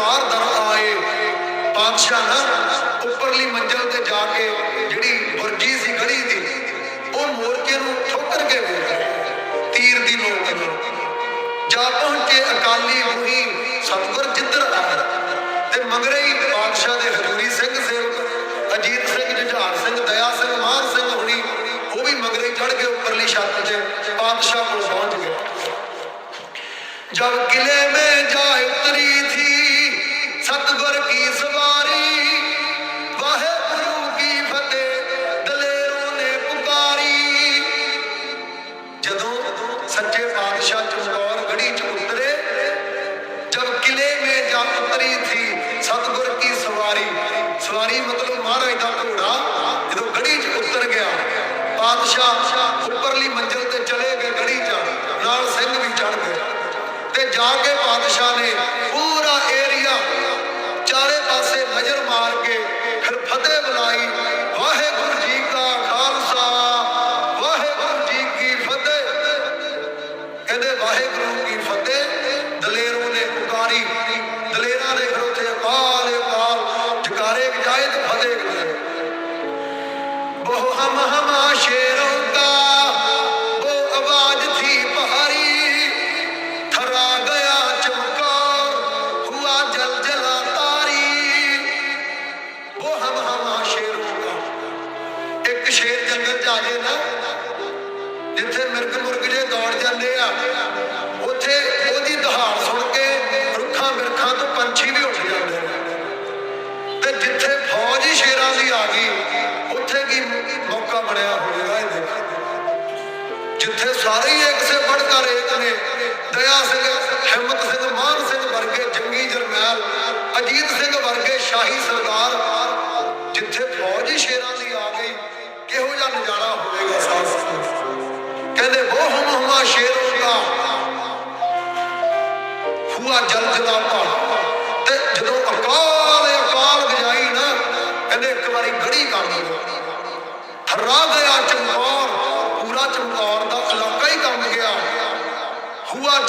ਦਰਬਾਰ ਦਰ ਆਏ। ਪਾਤਸ਼ਾਹ ਨਾ ਉੱਪਰਲੀ ਮੰਜ਼ਲ ਤੇ ਜਾ ਕੇ ਜਿਹੜੀ ਵਰਜੀ ਸੀ ਗੜੀ ਦੀ, ਉਹ ਮੋਰਚੇ ਨੂੰ ਠੋਕਰ ਕੇ ਵੇਖਿਆ ਤੀਰ ਦੀ ਨੋਕ ਨੂੰ। ਜਾ ਪਹੁੰਚੇ ਅਕਾਲੀ ਮੁਹਿੰਮ ਸਤਗੁਰ ਜਿੱਧਰ ਆਇਆ, ਤੇ ਮਗਰੇ ਹੀ ਪਾਤਸ਼ਾਹ ਦੇ ਹਜ਼ੂਰੀ ਸਿੰਘ ਸੇਵਕ ਅਜੀਤ ਸਿੰਘ, ਜੁਝਾਰ ਸਿੰਘ, ਦਇਆ ਸਿੰਘ, ਮਾਨ ਸਿੰਘ ਹੁਣੀ, ਉਹ ਵੀ ਮਗਰੇ ਚੜ ਕੇ ਉੱਪਰਲੀ ਛੱਤ 'ਤੇ ਪਾਤਸ਼ਾਹ ਕੋਲ ਪਹੁੰਚ ਗਏ। ਜਦ ਕਿਲੇ सीने में जा उतरी थी सतगुर की सवारी सवारी मतलब महाराज का घोड़ा जो गड़ी च उतर गया पातशाह ਉੱਪਰਲੀ ਮੰਜ਼ਲ ਤੇ ਚਲੇ ਗਏ ਗੜੀ ਚ, ਨਾਲ ਸਿੰਘ ਵੀ ਚੜ ਗਏ। ਤੇ ਜਾ ਕੇ ਪਾਤਸ਼ਾਹ ਨੇ ਪੂਰਾ ਏਰੀਆ ਚਾਰੇ ਪਾਸੇ ਨਜ਼ਰ ਮਾਰ ਕੇ ਫਿਰ ਫਤਿਹ ਬੁਲਾਈ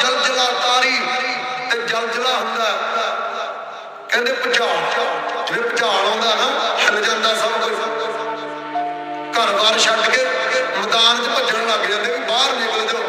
ਜਲਜਲਾ ਤਾਰੀ ਤੇ ਜਲਜਲਾ ਹੁੰਦਾ ਕਹਿੰਦੇ ਭੁਚਾਲ ਜਿਵੇਂ ਭੁਚਾਲ ਆਉਂਦਾ ਨਾ, ਹਿੱਲ ਜਾਂਦਾ ਸਭ ਕੁਝ। ਘਰ-ਬਾਰ ਛੱਡ ਕੇ ਮੈਦਾਨ 'ਚ ਭੱਜਣ ਲੱਗ ਜਾਂਦੇ ਵੀ ਬਾਹਰ ਨਿਕਲਦੇ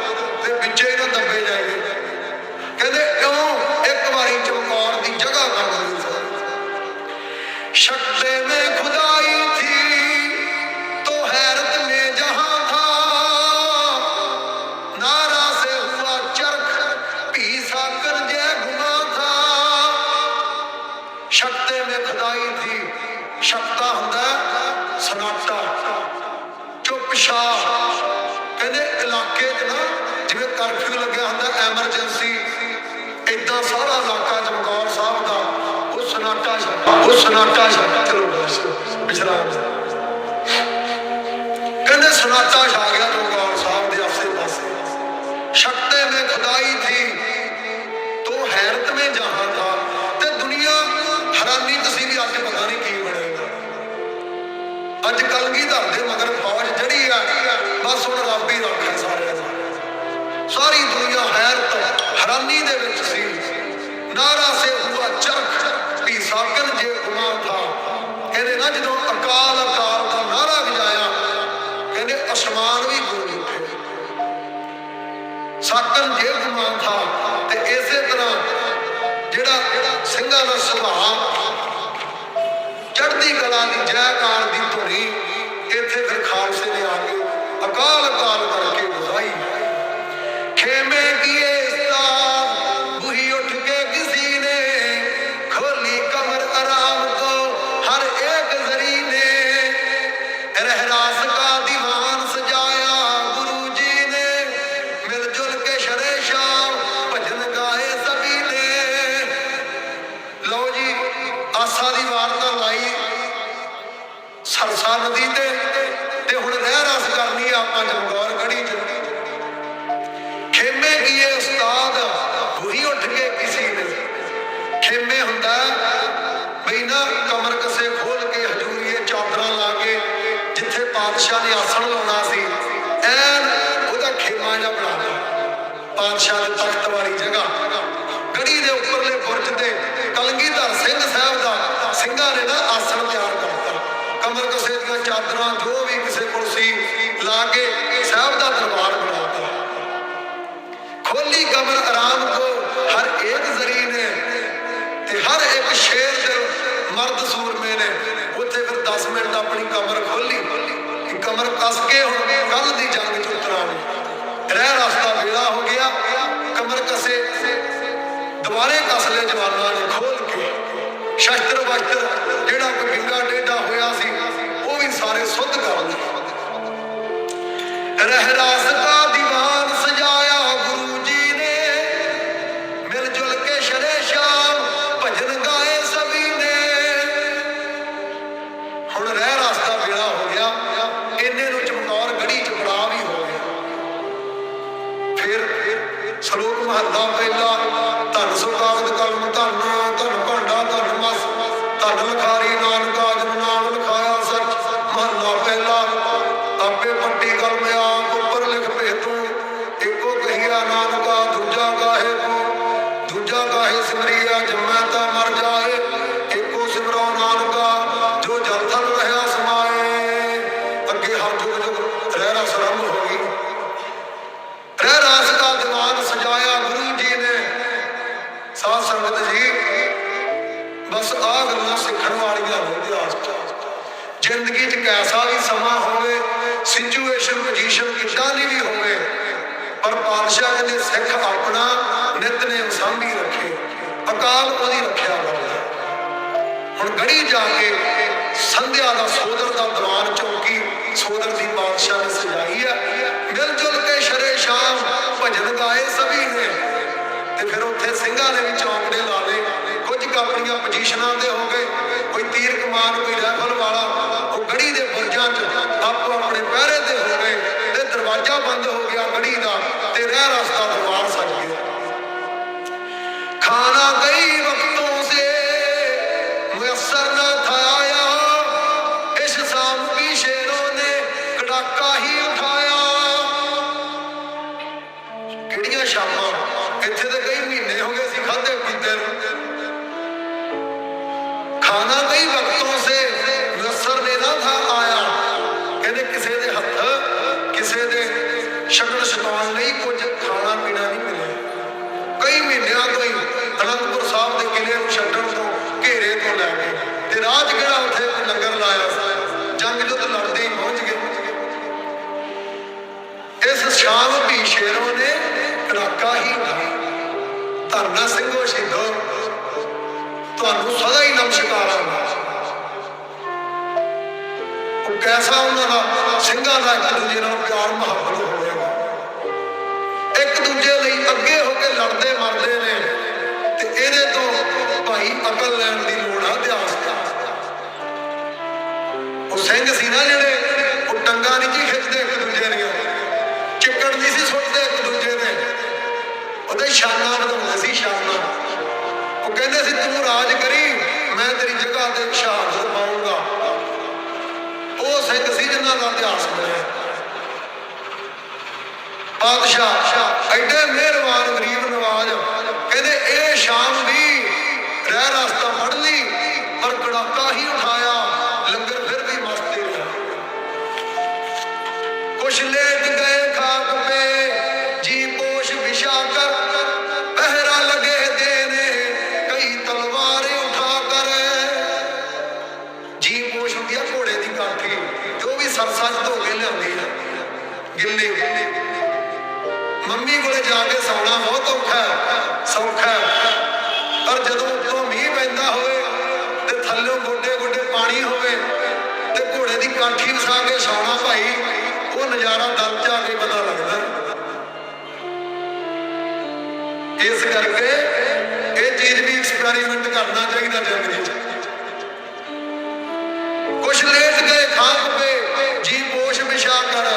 ਸ਼ਬਦਾ ਹੁੰਦਾ ਸਨਾਟਾ। ਚੁੱਪਸ਼ਾ ਕਹਿੰਦੇ ਇਲਾਕੇ 'ਚ ਨਾ, ਜਿਵੇਂ ਕਰਫਿਊ ਲੱਗਿਆ ਹੁੰਦਾ ਐਮਰਜੈਂਸੀ ਇਦਾਂ ਸਾਰਾ ਇਲਾਕਾ ਚਮਕੌਰ ਸਾਹਿਬ ਦਾ, ਉਹ ਸਨਾਟਾ ਉਹ ਸਨਾਟਾ ਚਲੋ। ਪਿਛਲਾ ਕਹਿੰਦੇ ਸਨਾਟਾ ਛਾ ਗਿਆ। ਅੱਜ ਕਲਗੀਧਰ ਦੇ ਮਗਰ ਫੌਜ ਜਿਹੜੀ ਆ, ਬਸ ਹੁਣ ਰੱਬ ਹੀ ਰੱਖੇ ਸਾਰਿਆਂ ਦਾ ਸਾਰੀ ਦੁਨੀਆ ਹੈਰਤ ਹੈਰਾਨੀ ਦੇ ਵਿੱਚ ਸੀ। ਨਾਰਾ ਸੇ ਹੁਆ ਚਰਖ, ਵੀ ਸਾਗਰ ਜੇ ਗੁਨਾਹ ਥਾ। ਇਹਨੇ ਨਾ ਜਦੋਂ ਅਕਾਲ ਅਕਾਲ ਦਾ ਨਾਰਾ ਵਜਾਇਆ, ਕਹਿੰਦੇ ਅਸਮਾਨ ਵੀ ਗੂੰਜ ਉੱਠੇ। ਸਾਗਰ ਜੇ ਸਰਸਾ ਨਦੀ ਤੇ ਤੇ ਹੁਣ ਰਹਿ ਰਸ ਕਰਨੀ ਆਪਾਂ ਜਮਗੌਰ ਗੜੀ ਚ। ਖੇਮੇ ਕੀਏ ਉਸਤਾਦ ਹੁਈ ਉੱਠ ਕੇ ਕਿਸੇ ਨੇ ਖੇਮੇ ਹੁੰਦਾ ਬਈ ਨਾ ਕਮਰ ਕਸੇ ਖੋਲ ਕੇ ਹਜੂਰੀਏ ਚਾਦਰਾਂ ਲਾ ਕੇ ਜਿੱਥੇ ਪਾਤਸ਼ਾਹ ਨੇ ਆਸਣ ਕਸੇ ਦੀਆਂ ਜੋ ਵੀ ਕਿਸੇ ਕੋਲ ਸੀ, ਲਾ ਕੇ ਸਾਹਿਬ ਦਾ ਦਰਬਾਰ ਬਣਾਤਾ ਖੋਲੀ ਕਬਰ ਆਰਾਮ ਕੋ, ਹਰ ਇੱਕ ਜ਼ਰੀ ਨੇ। ਤੇ ਹਰ ਇੱਕ ਸ਼ੇਰ ਦੇ ਮਰਦ ਸੂਰਮੇ ਨੇ। ਉੱਥੇ ਫਿਰ 10 ਮਿੰਟ ਆਪਣੀ ਕਮਰ ਖੋਲੀ। ਕਿ ਕਮਰ ਕੱਸ ਕੇ ਹੁਣ ਕੱਲ ਦੀ ਜੰਗ ਚ ਉਤਰਾਂਗੇ ਰਹਿ ਰਸਤਾ ਵੇਲਾ ਹੋ ਗਿਆ। ਕਮਰ ਕਸੇ। ਦੁਬਾਰੇ ਕੱਸ ਲਏ ਜਵਾਨਾਂ ਨੇ ਖੋਲ ਕੇ। ਸ਼ਸਤਰ ਵਸਤਰ ਜਿਹੜਾ ਕੋਈ ਵਿੰਗਾ ਟੇਢਾ ਹੋਇਆ ਸੀ ਸਾਰੇ ਸੁੱਧ ਕਰ ਲਏ ਰਹਿ ਰਾਸ ਦਾ ਦੀਵਾਨ ਆਪੇ ਪੱਟੀ ਕਲਮ ਆਪ ਉੱਪਰ ਗੜੀ ਜਾ ਕੇ ਸੰਧਿਆ ਦਾ ਸੋਦਰ ਦਾ ਦੀਵਾਨ ਚੌਕੀ ਸੋਦਰ ਦੀ ਬਾਦਸ਼ਾਹ ਨੇ ਸਜਾਈ ਹੈ। ਮਿਲ ਜੁਲ ਕੇ ਸ਼ਰੇ ਸ਼ਾਮ ਭਜਨ ਗਾਏ ਸਭੀ ਨੇ। ਤੇ ਫਿਰ ਉੱਥੇ ਸਿੰਘਾਂ ਨੇ ਵੀ ਚੌਂਕੜੇ ਲਾ ਲਏ। ਕੁਝ ਕਾਪੜੀਆਂ ਪੋਜੀਸ਼ਨਾਂ ਦੇ ਹੋ ਗਏ। ਕੋਈ ਤੀਰ ਕਮਾਨ, ਕੋਈ ਰਾਈਫਲ ਵਾਲਾ। ਉਹ ਗੜੀ ਦੇ ਬੁਰਜਾਂ 'ਚ ਆਪੋ ਆਪਣੇ ਪਹਿਰੇ ਤੇ ਹੋ ਗਏ ਤੇ ਦਰਵਾਜ਼ਾ ਬੰਦ ਹੋ ਗਿਆ ਗੜੀ ਦਾ ਤੇ ਰਹਿ ਰਸਤਾ ਦਰਬਾਰ ਸੱਜ ਗਿਆ। ਖਾਣਾ ਗਈ मुयसर न था आया इस शाम भी शेरों ने कड़ाका ही उठाया ਕਿਹੜੀਆਂ ਸ਼ਾਮਾਂ ਇੱਥੇ ਤੇ ਕਈ ਮਹੀਨੇ ਹੋ ਗਏ ਸੀ ਖਾਦੇ ਪੀਤੇ ਨੂੰ ਖਾਣਾ ਕਈ ਵਕਤੋਂ ਸੇ ਮੁਯਸਰ ਨੇ ਨਾ ਥਾ ਆਇਆ ਕਹਿੰਦੇ ਕਿਸੇ ਦੇ ਹੱਥ ਕਿਸੇ ਦੇ ਸ਼ਕਲ ਸ਼ਤਾਨ ਲਈ ਕੁਝ ਖਾਣਾ ਪੀਣਾ ਨਹੀਂ ਮਿਲਿਆ ਕਈ ਮਹੀਨਿਆਂ ਤੋਂ ਹੀ ਅਨੰਦਪੁਰ ਸਾਹਿਬ ਦੇ ਕਿਲੇ ਨੂੰ ਛੱਡਣ ਤੋਂ ਲੈ ਕੇ ਤੇ ਰਾਜ ਕਿਹੜਾ ਉੱਥੇ ਲੰਗਰ ਲਾਇਆ ਜੰਗ ਜੁੱਧ ਲੜਦੇ ਹੀ ਪਹੁੰਚ ਗਏ। ਇਸ ਸ਼ਾਮ ਵੀ ਸ਼ੇਰੋਂ ਨੇ ਕੜਾਕਾ ਹੀ ਧਰਨਾ ਸਿੰਘੋ ਸ਼ਹੀਦੋ ਤੁਹਾਨੂੰ ਸਦਾ ਹੀ ਨਮਸਕਾਰਾਂ ਉਹ ਕੈਸਾ ਉਹਨਾਂ ਦਾ? ਸਿੰਘਾਂ ਦਾ ਇੱਕ ਦੂਜੇ ਨਾਲ ਪਿਆਰ ਮੁਹੱਬਤ ਹੋਵੇਗਾ ਇੱਕ ਦੂਜੇ ਲਈ ਅੱਗੇ ਹੋ ਕੇ ਲੜਦੇ ਮਰਦੇ ਨੇ। ਤੇ ਇਹਦੇ ਤੋਂ ਭਾਈ ਅਕਲ ਲੈਣ ਦੀ ਲੋੜ ਆ ਇਤਿਹਾਸ ਦਾ। ਉਹ ਸਿੰਘ ਸੀ ਨਾ ਜਿਹੜੇ, ਉਹ ਟੰਗਾ ਨਹੀਂ ਜੀ ਖਿੱਚਦੇ ਇੱਕ ਦੂਜੇ ਦੀਆਂ। ਚਿੱਕੜ ਨਹੀਂ ਸੀ ਸੁੱਟਦੇ ਇੱਕ ਦੂਜੇ ਦੇ। ਉਹਦੇ ਸ਼ਾਨਾਂ ਵਧਾਉਂਦੇ ਸੀ ਸ਼ਾਨਾਂ ਉਹ ਕਹਿੰਦੇ ਸੀ, ਤੂੰ ਰਾਜ ਕਰੀ, ਮੈਂ ਤੇਰੀ ਜਗ੍ਹਾ ਤੇ ਸ਼ਹਾਦਤ ਪਾਉਂਗਾ ਉਹ ਸਿੰਘ ਸੀ ਜਿਨ੍ਹਾਂ ਦਾ ਇਤਿਹਾਸ ਬਣਿਆ। ਪਾਤਸ਼ਾਹ ਐਡੇ ਮਿਹਰਬਾਨ ਗਰੀਬ ਰਿਵਾਜ਼ ਕਹਿੰਦੇ, ਇਹ ਸ਼ਾਮ ਵੀ ਕਾਕਾ ਹੀ ਉਠਾਇਆ, ਲੰਗਰ ਫਿਰ ਵੀ ਮਸਤੇ ਰਿਹਾ। ਕੁਛ ਲੇਟ ਗਏ ਖਾਕ ਪੇ, ਜੀ ਪੋਸ਼ ਵਿਛਾ ਕਰ, ਪਹਿਰਾ ਲਗੇ ਦੇਨੇ, ਕਈ ਤਲਵਾਰ ਉਠਾ ਕਰ। ਜੀ ਪੋਸ਼ ਹੁੰਦੀ ਆ ਘੋੜੇ ਦੀ ਕਾਠੀ ਜੋ ਵੀ ਸਰਸਾ ਚ ਧੋ ਕੇ ਲਿਆਉਂਦੀ ਆ। ਗਿੱਲੀ ਮੰਮੀ ਕੋਲੇ ਜਾ ਕੇ ਸੌਣਾ ਬਹੁਤ ਔਖਾ ਸੌਖਾ ਪਰ ਜਦੋਂ ਉੱਤੋਂ ਮੀਂਹ ਪੈਂਦਾ ਹੋਵੇ ਤੇ ਥੱਲੇ ਗੋਡੇ ਗੋਡੇ ਪਾਣੀ ਹੋਵੇ ਤੇ ਘੋੜੇ ਦੀ ਕਾਠੀ ਵਸਾ ਕੇ ਸੌਣਾ ਭਾਈ, ਉਹ ਨਜ਼ਾਰਾ ਦਲ ਚ ਕੇ ਪਤਾ ਲੱਗਦਾ। ਇਸ ਕਰਕੇ ਇਹ ਚੀਜ਼ ਵੀ ਐਕਸਪੈਰੀਮੈਂਟ ਕਰਨਾ ਚਾਹੀਦਾ ਜ਼ਿੰਦਗੀ 'ਚ। ਕੁਛ ਲੇਟ ਗਏ ਖਾਕ ਪੇ, ਜੀ ਪੋਸ਼ ਵਿਛਾ ਕਰ।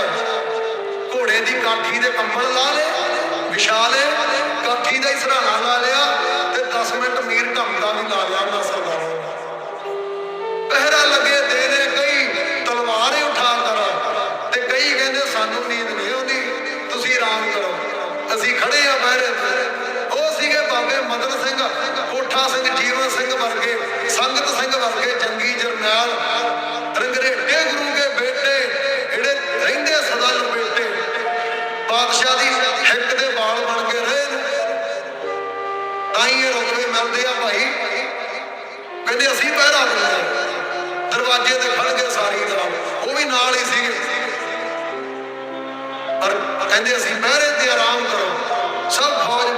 ਘੋੜੇ ਦੀ ਕਾਠੀ ਦੇ ਕੰਬਲ ਲਾ ਲੇ ਵਿਛਾ ਲੇ ਕਾਠੀ ਦਾ ਹੀ ਸਰਾਣਾ ਲਾ ਲਿਆ। ਤੇ 10 ਮਿੰਟ ਮੀਰ ਢੰਦਾ ਵੀ ਲਾ ਲਿਆ ਨਾ ਸਰਦਾਰਾਂ ਪਹਿਰਾ ਲੱਗੇ ਦੇ ਦੇਨੇ ਕਈ, ਤਲਵਾਰ ਉਠਾ ਕਰ ਤੇ ਕਈ ਕਹਿੰਦੇ ਸਾਨੂੰ ਨੀਂਦ ਨਹੀਂ ਆਉਂਦੀ, ਤੁਸੀਂ ਆਰਾਮ ਕਰੋ। ਅਸੀਂ ਖੜੇ ਆ ਬਹਿਰੇ ਉਹ ਸੀਗੇ ਬਾਬੇ ਮਦਨ ਸਿੰਘ, ਕੋਠਾ ਸਿੰਘ, ਜੀਵਨ ਸਿੰਘ ਵਰਗੇ। ਪਹਿਰਾ ਦਿੰਦੇ ਦਰਵਾਜ਼ੇ ਤੇ ਖੜ ਗਏ ਸਾਰੀ ਤਰ੍ਹਾਂ ਉਹ ਵੀ ਨਾਲ ਹੀ ਸੀਗੇ। ਪਰ ਕਹਿੰਦੇ ਅਸੀਂ ਮਹਿਰੇ ਤੇ ਆਰਾਮ ਕਰੋ। ਸਭ ਫੌਜ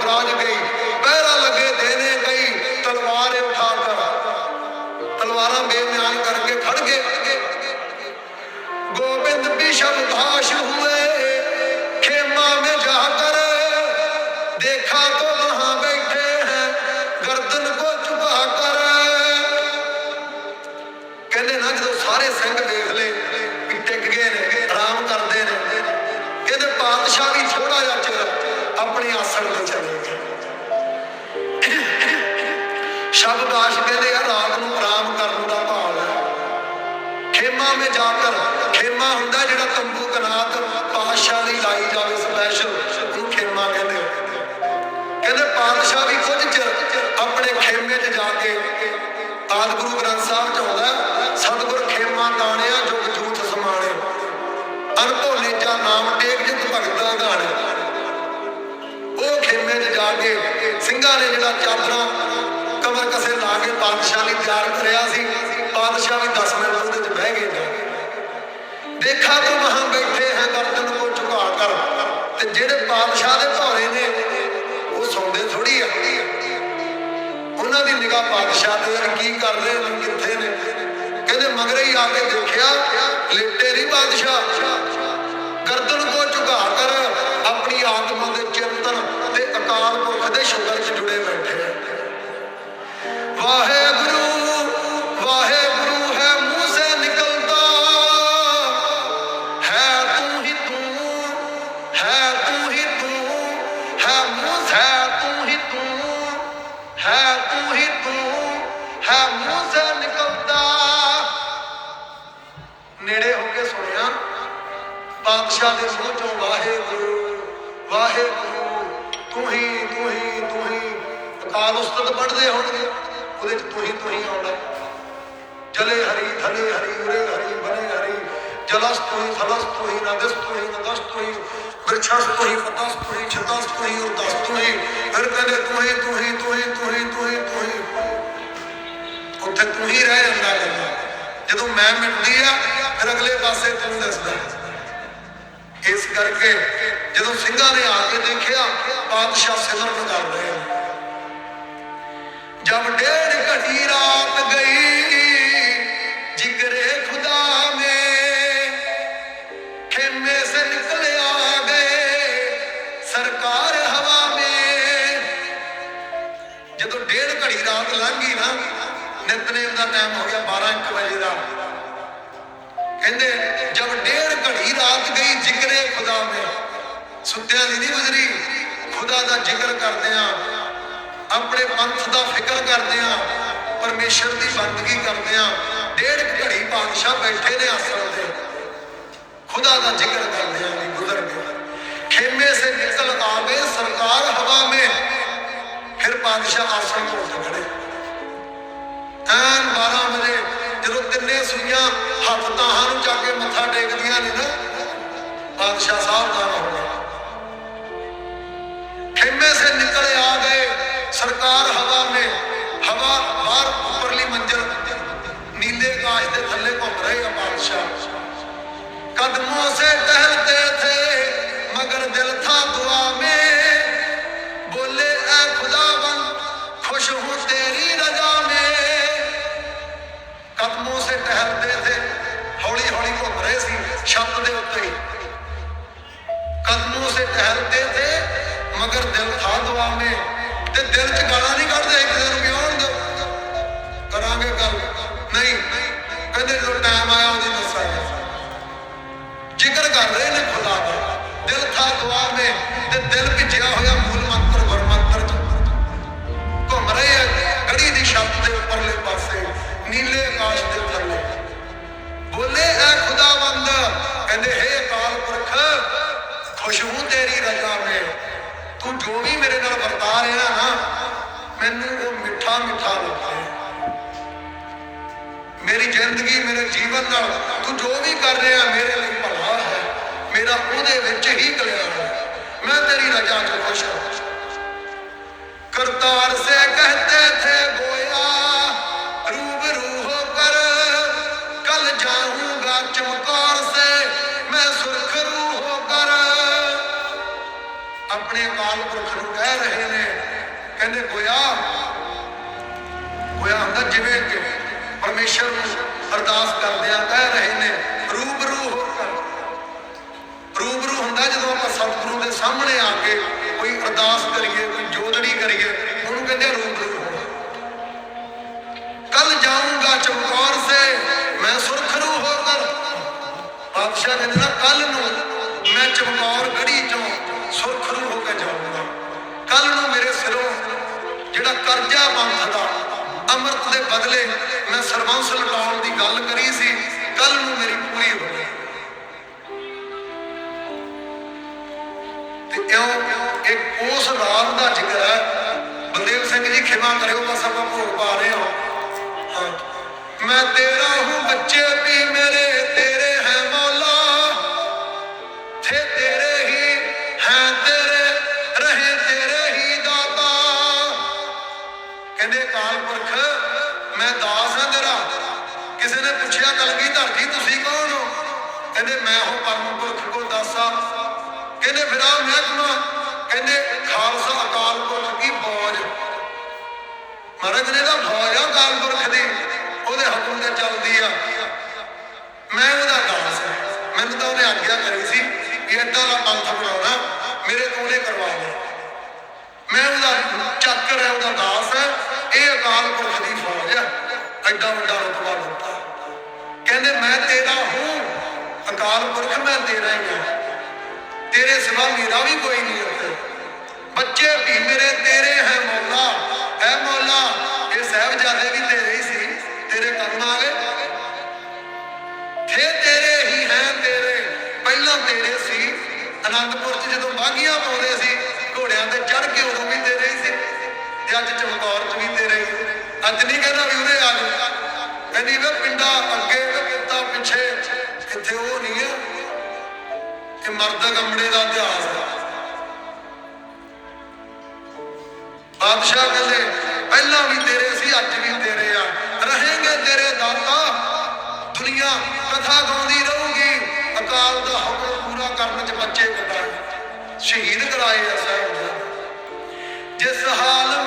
ਜਾ ਕੇ ਆਦ ਗੁਰੂ ਗ੍ਰੰਥ ਸਾਹਿਬ 'ਚ ਆਉਂਦਾ ਸਤਿਗੁਰ ਖੇਮਾ ਤਾਣਿਆ ਜੁਗ ਜੂਠ ਸਮਾਣੇ। ਅਨਭੋਲੇ ਜਾ ਨਾਮ ਟੇਕ ਜਿਤ ਭਗਤਾਂ ਗਾਣੇ ਉਹ ਖੇਮੇ 'ਚ ਜਾ ਕੇ ਸਿੰਘਾਂ ਨੇ ਜਿਹੜਾ ਚਾਦਰਾਂ ਕਮਰ ਕਸੇ ਲਾ ਕੇ ਪਾਤਸ਼ਾਹ ਲਈ ਤਿਆਰ ਕਰਿਆ ਸੀ, ਪਾਤਸ਼ਾਹ ਵੀ 10 ਮਿੰਟ ਉਹਦੇ 'ਚ ਬਹਿ ਗਏ। ਨੇ ਦੇਖਾ ਤੂੰ ਵਹਾਂ ਬੈਠੇ ਹੈ ਗਰਦਨ ਕੋ ਝੁਕਾ ਕਰ, ਤੇ ਜਿਹੜੇ ਪਾਤਸ਼ਾਹ ਦੇ ਭਾਰੇ ਉਹਨਾਂ ਦੀ ਨਿਗਾਹ ਪਾਤਸ਼ਾਹ ਤੇ ਵੱਲ ਕੀ ਕਰ ਰਹੇ ਨੇ ਕਿੱਥੇ ਨੇ? ਕਹਿੰਦੇ ਮਗਰੇ ਹੀ ਆ ਕੇ ਦੇਖਿਆ, ਲੇਟੇ ਨਹੀਂ ਬਾਦਸ਼ਾਹ ਗਰਦਨ ਕੋ ਝੁਕਾ ਕਰ, ਆਪਣੀ ਆਤਮਾ ਦੇ ਚਿੰਤਨ ਤੇ ਅਕਾਲ ਪੁਰਖ ਦੇ ਸ਼ੁਗਰ 'ਚ ਹੈ ਮੂੰਹ ਸੇ ਨਿਕਲਦਾ ਨੇੜੇ ਹੋ ਕੇ ਸੁਣਿਆ ਬਾਦਸ਼ਾਹ ਦੇ ਮੂੰਹ ਚੋਂ ਵਾਹਿਗੁਰੂ ਵਾਹਿਗੁਰੂ ਤੂੰ ਹੀ ਤੂੰ ਹੀ ਤੂੰ ਹੀ ਅਕਾਲ ਉਸਤਤ ਪੜਦੇ ਹੋਣਗੇ ਉਹਦੇ ਚ ਤੂੰ ਹੀ ਤੂੰ ਹੀ ਆਉਣਾ ਜਲੇ ਹਰੀ ਥਲੇ ਹਰੀ ਉਰੇ ਹਰੀ ਬਨੇ ਹਰੀ ਜਲਸ ਤੂੰ ਹੀ ਥਲਸ ਤੂੰ ਹੀ ਨਦਸ ਤੂੰ ਹੀ ਨਦਸ ਤੂੰ ਹੀ ਬਿਰਛਸ ਤੂੰ ਹੀ ਫਤਸ ਤੂੰ ਹੀ ਛਤਸ ਤੂੰ ਹੀ ਉਦਸ ਤੂੰ ਹੀ ਫਿਰ ਕਹਿੰਦੇ ਤੂੰ ਤੂੰ ਹੀ ਤੂੰ ਹੀ ਤੂੰ ਹੀ ਤੂੰ ਹੀ ਤੂੰ ਹੀ ਉੱਥੇ ਤੂੰ ਹੀ ਰਹਿ ਜਾਂਦਾ ਕਰਦਾ ਜਦੋਂ ਮੈਂ ਮਿਟਦੀ ਆ, ਫਿਰ ਅਗਲੇ ਪਾਸੇ ਤੂੰ ਦੱਸਦਾ। ਇਸ ਕਰਕੇ ਜਦੋਂ ਸਿੰਘਾਂ ਨੇ ਆ ਕੇ ਦੇਖਿਆ, ਬਾਦਸ਼ਾਹ ਸਿਮਰਨ ਕਰ ਰਹੇ ਆ। ਜਦ ਡੇਢ ਘੰਟੇ ਸੁੱਤਿਆਂ ਦੀ ਨਹੀਂ ਗੁਜ਼ਰੀ ਖੁਦਾ ਦਾ ਜ਼ਿਕਰ ਕਰਦੇ ਆ ਆਪਣੇ ਪੰਥ ਦਾ ਫਿਕਰ ਕਰਦੇ ਆ ਪਰਮੇਸ਼ਰ ਦੀ ਬੰਦਗੀ ਕਰਦੇ ਆ ਡੇਢ ਕੁ ਘੜੀ ਬਾਦਸ਼ਾਹ ਬੈਠੇ ਨੇ ਆਸਣ ਤੇ ਖੁਦਾ ਦਾ ਜ਼ਿਕਰ ਕਰਦੇ ਆ ਵੀ ਗੁਜ਼ਰ ਗਏ खेमे से निकल आवे सरकार हवा में फिर बादशाह आसन को उठ खड़े ਐਨ 12 ਵਜੇ ਤਿੰਨੇ ਸੂਈਆਂ ਹੱਥ ਤਾਹਾਂ ਨੂੰ ਚੱਕ ਕੇ ਮੱਥਾ ਟੇਕਦੀਆਂ ਨੇ ਨਾ ਬਾਦਸ਼ਾਹ ਸਾਹਿਬ ਦਾ ਨਾਮ ਹੋਣਾ में से निकले आ गए। सरकार हवा में, हवा बाहर ऊपरली मंजिल, नीले काश के थले घूम रहे बादशाह। कदमों से टहलते थे, मगर दिल था दुआ में। बोले ए खुदावन खुश हूँ तेरी रजा में। कदमों से टहलते थे हौली हौली घूम रहे थे, छत के उत्ते कदमों से टहलते थे ਮਗਰ ਦਿਲ ਥਾ ਦੁਆ ਮੇ ਤੇ ਦਿਲ ਚ ਗਾਲਾਂ ਨਹੀਂ ਕੱਢਦੇ ਇੱਕ ਦਿਨ ਨੂੰ ਵੀ ਆਉਣ ਦਿਓ ਕਰਾਂਗੇ ਗੱਲ। ਜੀਵਨ ਨਾਲ ਤੂੰ ਜੋ ਵੀ ਕਰ ਰਿਹਾ ਮੇਰੇ ਲਈ ਭਲਾ ਹੈ ਮੇਰਾ ਉਹਦੇ ਵਿੱਚ ਹੀ ਕਲਿਆਣ ਹੈ ਮੈਂ ਤੇਰੀ ਰਜ਼ਾ 'ਚ ਖੁਸ਼ ਹਾਂ करतार से कहते थे गोया रूबरू होकर कल जाऊंगा चमकौर से मैं सुरखरू होकर ਆਪਣੇ ਅਕਾਲ ਪੁਰਖ ਨੂੰ ਕਹਿ ਰਹੇ ਨੇ ਕਹਿੰਦੇ ਗੋਇਆ ਗੋਇਆ ਹੁੰਦਾ ਜਿਵੇਂ ਕਿ ਪਰਮੇਸ਼ਰ ਨੂੰ ਅਰਦਾਸ ਕਰਦਿਆਂ ਕਹਿ ਰਹੇ ਨੇ, ਰੂਬਰੂ। ਹੋ ਕਰ ਰੂਬਰੂ ਹੁੰਦਾ ਜਦੋਂ ਆਪਾਂ ਸਤਿਗੁਰੂ ਦੇ ਸਾਹਮਣੇ ਆ ਕੇ ਕੋਈ ਅਰਦਾਸ ਕਰੀਏ, ਕੋਈ ਜੋਦੜੀ ਕਰੀਏ, ਉਹਨੂੰ ਕਹਿੰਦੇ ਰੂਬਰੂ। ਕੱਲ ਜਾਊਂਗਾ ਚਮਕੌਰ ਸੇ, ਮੈਂ ਸੁਰਖਰੂ ਹੋ ਕਰ ਬਾਦਸ਼ਾਹ ਕਹਿੰਦੇ ਨਾ ਕੱਲ ਨੂੰ ਮੈਂ ਚਮਕੌਰ ਗੜੀ ਚੋਂ ਸੁਰਖਰੂ ਹੋ ਕੇ ਜਾਊਂਗਾ। ਕੱਲ ਨੂੰ ਮੇਰੇ ਸਿਰੋਂ ਜਿਹੜਾ ਕਰਜ਼ਾ ਬੰਥਦਾ ਅੰਮ੍ਰਿਤ ਦੇ ਬਦਲੇ ਮੈਂ ਸਰਬੰਸ ਲਟਾਉਣ ਦੀ ਗੱਲ ਕਰੀ ਸੀ ਕੱਲ ਨੂੰ ਮੇਰੀ ਪੂਰੀ ਹੋ ਗਈ। ਤੇ ਇਉਂ ਇੱਕ ਉਸ ਰਾਤ ਦਾ ਜ਼ਿਕਰ ਹੈ, ਬਲਦੇਵ ਸਿੰਘ ਜੀ ਖਿਮਾ ਕਰਿਓ, ਬਸ ਆਪਾਂ ਭੋਗ ਪਾ ਰਹੇ ਹਾਂ। ਮੈਂ ਤੇਰਾ ਹੂੰ ਬੱਚੇ, ਵੀ ਮੇਰੇ ਪੰਥ ਬਣਾਉਣਾ ਮੇਰੇ ਤੋਂ ਉਹਨੇ ਕਰਵਾ ਲਿਆ। ਮੈਂ ਉਹਦਾ ਚੱਕਰ ਹੈ, ਉਹਦਾ ਦਾਸ ਹੈ, ਇਹ ਅਕਾਲ ਪੁਰਖ ਦੀ ਫੌਜ ਹੈ। ਐਡਾ ਵੱਡਾ ਰਤਬਾ ਦਿੱਤਾ। ਕਹਿੰਦੇ, ਮੈਂ ਤੇਰਾ ਹੂੰ, ਅਕਾਲ ਪੁਰਖ ਮੈਂ ਤੇਰਾ ਹੀ ਹਾਂ। ਤੇਰੇ ਸਿਵਾ ਮੇਰਾ ਵੀ ਕੋਈ ਨਹੀਂ ਉੱਥੇ। ਬੱਚੇ ਵੀ ਮੇਰੇ ਤੇਰੇ ਹੈ, ਮੌਲਾ। ਐ ਮੌਲਾ, ਇਹ ਸਾਹਿਬਜ਼ਾਦੇ ਵੀ ਤੇਰੇ ਹੀ ਸੀ। ਤੇਰੇ ਕੰਮ ਆ ਅਨੰਦਪੁਰ ਚ ਜਦੋਂ ਬਾਗੀਆਂ ਪਾਉਂਦੇ ਸੀ, ਘੋੜਿਆਂ ਤੇ ਚੜ ਕੇ ਉਦੋਂ ਵੀ ਦੇ ਹੀ ਸੀ। ਤੇ ਅੱਜ ਚਮਕੌਰ ਚ ਵੀ ਤੇਰੇ ਹੀ ਅੱਜ ਨਹੀਂ ਕਹਿੰਦਾ ਵੀ ਉਹਦੇ ਆ ਜਾ ਕਹਿੰਦੀ ਵੇ ਪਿੰਡਾ ਅੱਗੇ, ਵੇ ਕਿੱਤਾ ਪਿੱਛੇ। ਕਿੱਥੇ ਉਹ ਨਹੀਂ ਹੈ ਕਿ ਮਰਦ ਗੰਮੜੇ ਦਾ ਇਤਿਹਾਸ ਹੈ ਬਾਦਸ਼ਾਹ ਕਹਿੰਦੇ, ਪਹਿਲਾਂ ਵੀ ਤੇਰੇ ਸੀ, ਅੱਜ ਵੀ ਤੇਰੇ ਆ। ਰਹੇਗੇ ਤੇਰੇ ਦਾਤਾ। ਦੁਨੀਆ ਕਥਾ ਗਾਉਂਦੀ ਰਹੂਗੀ। ਅਕਾਲ ਦਾ ਹੁਕਮ ਕਰਨ ਚ ਬੱਚੇ ਕਟਾਏ ਸ਼ਹੀਦ ਕਰਾਏ ਆ ਸਾਹਿਬ ਜਿਸ ਹਾਲ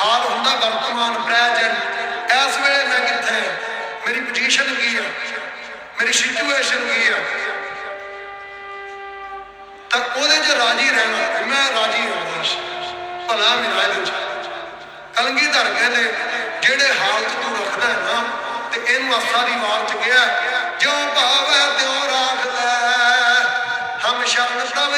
ਹਾਲ ਹੁੰਦਾ ਵਰਤਮਾਨ ਪ੍ਰੈਜ਼ੈਂਟ ਇਸ ਵੇਲੇ ਮੈਂ ਕਿੱਥੇ ਹਾਂ? ਮੇਰੀ ਪੋਜੀਸ਼ਨ ਕੀ ਹੈ ਮੇਰੀ ਸਿਚੁਏਸ਼ਨ ਕੀ ਹੈ ਤਾਂ ਉਹਦੇ 'ਚ ਰਾਜੀ ਰਹਿਣਾ, ਮੈਂ ਰਾਜੀ ਹਾਂ ਬਸ। ਭਲਾ ਮੇਰਾ ਇਹਦੇ 'ਚ ਕਲਗੀਧਰ ਕਹਿੰਦੇ ਜਿਹੜੇ ਹਾਲ 'ਚ ਤੂੰ ਰੱਖਦਾ ਹੈ ਨਾ, ਤੇ ਇਹਨੂੰ ਆਸਾ ਦੀ ਵਾਰ 'ਚ ਗਿਆ ਜਿਉਂ ਭਾਵੈ ਤਿਉਂ ਰਾਖ ਹਮ ਸ਼ਰਨ ਪ੍ਰਭ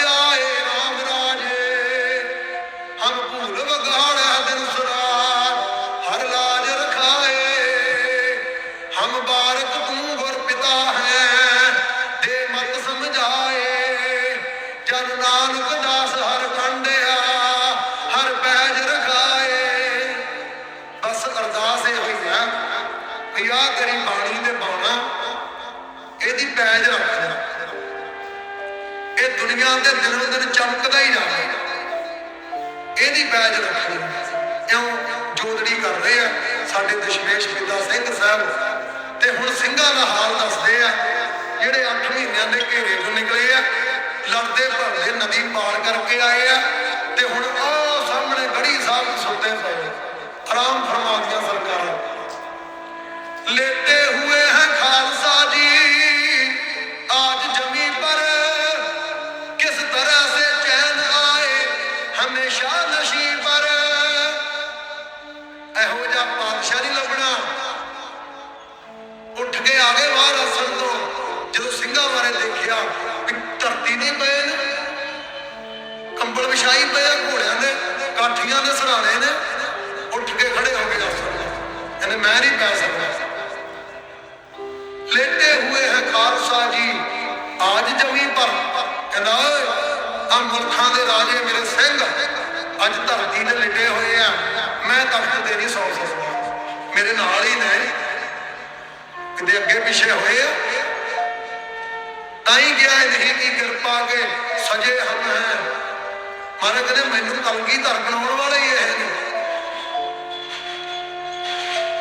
ਆ ਤੇਰੀ ਬਾਣੀ ਤੇ ਬਾਣਾ ਇਹਦੀ ਪੈਜ ਰੱਖ ਲੈ ਇਹ ਦੁਨੀਆ ਦੇ ਦਿਨੋਂ ਦਿਨ ਚਮਕਦਾ ਹੀ ਜਾਣਾ ਇਹਦੀ ਪੈਜ ਰੱਖਣੀ ਇਉਂ ਜੋਦੜੀ ਕਰ ਰਹੇ ਆ। ਸਾਡੇ ਦਸ਼ਮੇਸ਼ ਪਿਤਾ ਸਿੰਘ ਸਾਹਿਬ ਤੇ ਹੁਣ ਸਿੰਘਾਂ ਦਾ ਹਾਲ ਦੱਸਦੇ ਆ, ਜਿਹੜੇ 8 ਮਹੀਨਿਆਂ ਦੇ ਘੇਰੇ ਤੋਂ ਨਿਕਲੇ ਆ, ਲੜਦੇ ਭਰਦੇ ਨਦੀ ਪਾਰ ਕਰਕੇ ਆਏ ਆ ਤੇ ਹੁਣ ਉਹ ਸਾਹਮਣੇ ਗੜੀ ਸਾਹਿਬ ਸੁੱਤੇ ਪਏ ਆਰਾਮ ਫਰਮਾ ਦੀਆਂ ਸਰਕਾਰਾਂ। लेटे हुए हैं खालसा जी आज जमी पर किस तरह से चैन आए हमेशा नशी पर ਇਹੋ ਜਿਹਾ ਪਾਤਸ਼ਾਹ ਨਹੀਂ ਲੱਭਣਾ ਉੱਠ ਕੇ ਆ ਗਏ ਬਾਹਰ ਅਸਲ ਤੋਂ ਜਦੋਂ ਸਿੰਘਾਂ ਬਾਰੇ ਦੇਖਿਆ ਵੀ ਧਰਤੀ ਨਹੀਂ ਪਏ ਨੇ ਕੰਬਲ ਵਿਛਾਈ ਪਏ ਆ ਘੋੜਿਆਂ ਦੇ ਕਾਠੀਆਂ ਦੇ ਸਰਾਣੇ ਨੇ ਉੱਠ ਕੇ ਖੜੇ ਹੋ ਗਏ ਅਸਲ ਕਹਿੰਦੇ ਮੈਂ ਨਹੀਂ ਪੈ ਸਕਦਾ लेटे हुए हैं खालसा जी आज जमी पर ਕਹਿੰਦਾ ਓਏ ਆ ਮੁਲਕਾਂ ਦੇ ਰਾਜੇ ਮੇਰੇ ਸਿੰਘ ਅੱਜ ਧਰਤੀ ਤੇ ਲਿਟੇ ਹੋਏ ਆ ਮੈਂ ਤਖਤ ਤੇ ਨਹੀਂ ਸੌ ਸਕਦਾ ਮੇਰੇ ਨਾਲ ਹੀ ਨੇ ਕਿਤੇ ਅੱਗੇ ਪਿੱਛੇ ਹੋਏ ਆ ਤਾਂ ਹੀ ਗਿਆ ਨਹੀਂ ਕੀ ਕਿਰਪਾ ਕੇ ਸਜੇ ਹਮ ਹੈ ਮਾਰੇ ਕਹਿੰਦੇ ਮੈਨੂੰ ਕਲਗੀ ਧਰ ਬਣਾਉਣ ਵਾਲੇ ਹੀ ਇਹ ਨੇ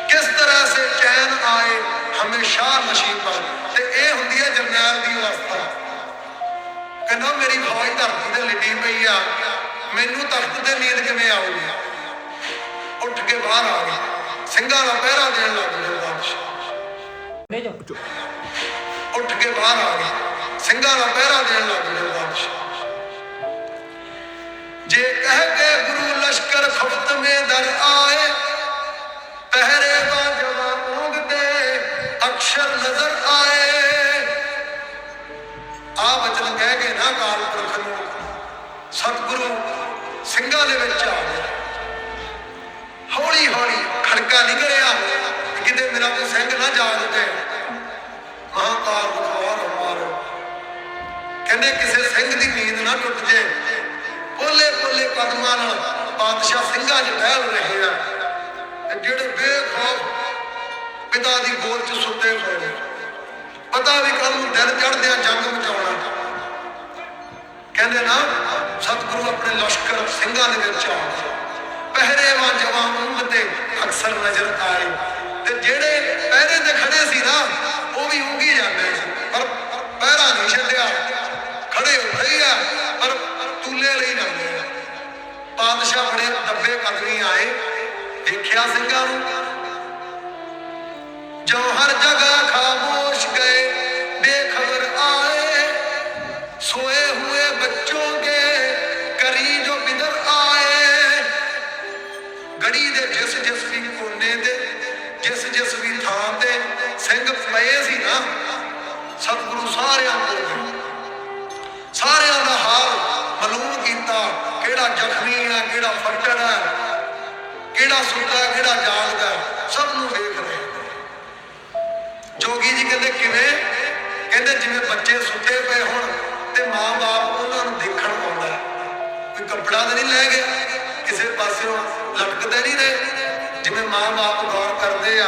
ਕਿਸ ਤਰ੍ਹਾਂ ਸੇ ਚੈਨ ਆਏ ਹਮੇਸ਼ਾ ਨਸ਼ੀਬ ਤੇ ਇਹ ਹੁੰਦੀ ਹੈ ਜਰਨੈਲ ਦੀ ਅਵਸਥਾ। ਕਹਿੰਦਾ ਮੇਰੀ ਫੌਜ ਧਰਤੀ ਤੇ ਲਿਟੀ ਪਈ ਆ। ਮੈਨੂੰ ਤਖਤ ਤੇ ਨੀਂਦ ਕਿਵੇਂ ਆਊਗੀ? ਉੱਠ ਕੇ ਬਾਹਰ ਆ ਗਏ ਸਿੰਘਾਂ ਦਾ ਪਹਿਰਾ ਦੇਣ ਲੱਗ ਗਿਆ ਬਾਦਸ਼ਾਹ। ਉੱਠ ਕੇ ਬਾਹਰ ਆ ਗਏ ਸਿੰਘਾਂ ਦਾ ਪਹਿਰਾ ਦੇਣ ਲੱਗ ਗਏ ਬਾਦਸ਼ਾਹ। ਜੇ ਕਹਿ ਕੇ ਗੁਰੂ ਲਸ਼ਕਰ ਖੁਫਤ ਮੇ ਦਰ ਆਏ, ਪਹਿਰੇ ਬਾਜਵਾ ਅਕਸ਼ਰ ਨਜ਼ਰ ਆਏ। ਆ ਬਚਨ ਕਹਿ ਕੇ ਨਾ ਕਾਲ ਪੁਰਖ ਨੂੰ, ਸਤਿਗੁਰੂ ਸਿੰਘਾਂ ਦੇ ਵਿੱਚ ਆ ਹੌਲੀ ਹੌਲੀ ਖੜਕਾ ਨਿਕਲਿਆ ਕਿ ਕਿਤੇ ਮੇਰਾ ਕੋਈ ਸਿੰਘ ਨਾ ਜਾਗ ਤੇ ਮਹਾਕਾਲ ਬਖਵਾਰ ਮਾਰੋ ਕਹਿੰਦੇ ਕਿਸੇ ਸਿੰਘ ਦੀ ਨੀਂਦ ਨਾ ਟੁੱਟ ਜੇ। ਬੋਲੇ ਬੋਲੇ ਕਦਮਾਂ ਨਾਲ ਪਾਤਸ਼ਾਹ ਸਿੰਘਾਂ 'ਚ ਟਹਿਲ ਰਹੇ ਆ। ਜਿਹੜੇ ਬੇਖੌਫ ਪਿਤਾ ਦੀ ਗੋਦ 'ਚ ਸੁੱਤੇ ਹੋਏ ਨੇ। ਪਤਾ ਵੀ ਕੱਲ ਨੂੰ ਦਿਨ ਚੜ੍ਹਦਿਆਂ ਜੰਗ ਮਚਾਉਣਾ। ਕਹਿੰਦੇ ਨਾ, ਸਤਿਗੁਰੂ ਆਪਣੇ ਲਸ਼ਕਰ ਸਿੰਘਾਂ ਦੇ ਵਿੱਚ ਆ। ਗਏ ਜਵਾਨ ਉਂਗ ਅਕਸਰ ਨਜ਼ਰ ਆਏ। ਤੇ ਜਿਹੜੇ ਪਹਿਰੇ ਤੇ ਖੜੇ ਸੀ ਨਾ, ਉਹ ਵੀ ਉਂਗੀ ਜਾਂਦੇ ਸੀ। ਪਰ ਪਹਿਰਾ ਨਹੀਂ ਛੱਡਿਆ। ਖੜੇ ਹੋ ਗਏ ਆ, ਪਰ ਤੂਲੇ ਲਈ ਜਾਂਦੇ ਆ। ਪਾਤਸ਼ਾਹ ਬੜੇ ਦੱਬੇ ਕਦਮੀ ਆਏ। ਦੇਖਿਆ ਸਿੰਘਾਂ ਨੂੰ। ਜੋ ਹਰ ਜਗ੍ਹਾ ਖਾਮੋਸ਼ ਗਏ, ਬੇਖਬਰ ਆਏ, ਸੋਏ ਹੋਏ ਬੱਚੋਂ ਕੇ ਕਰੀ ਜੋ ਬਿਦਰ ਆਏ। ਗੜੀ ਦੇ ਜਿਸ ਜਿਸ ਵੀ ਕੋਨੇ ਦੇ, ਜਿਸ ਜਿਸ ਵੀ ਥਾਂ ਤੇ ਸਿੰਘ ਪਏ ਸੀ ਨਾ, ਸਤਿਗੁਰੂ ਸਾਰਿਆਂ ਕੋਲ ਸਾਰਿਆਂ ਦਾ ਹਾਲ ਮਾਲੂਮ ਕੀਤਾ, ਕਿਹੜਾ ਜ਼ਖਮੀ ਆ, ਕਿਹੜਾ ਫੱਟੜ ਆ, ਕਿਹੜਾ ਸੁੱਤਾ, ਕਿਹੜਾ ਜਾਗਦਾ। ਜੋਗੀ ਜੀ ਕਹਿੰਦੇ ਕਿਵੇਂ? ਕਹਿੰਦੇ ਜਿਵੇਂ ਬੱਚੇ ਸੁੱਤੇ ਪਏ ਹੋਣ ਤੇ ਮਾਂ-ਬਾਪ ਉਹਨਾਂ ਨੂੰ ਦੇਖਣ ਆਉਂਦਾ ਕੋਈ ਕੱਪੜਾ ਤਾਂ ਨਹੀਂ ਲੈ ਗਿਆ, ਕਿਸੇ ਪਾਸਿਓਂ ਲਟਕਦੇ ਨਹੀਂ ਰਹੇ। ਜਿਵੇਂ ਮਾਂ-ਬਾਪ ਗੌਰ ਕਰਦੇ ਆ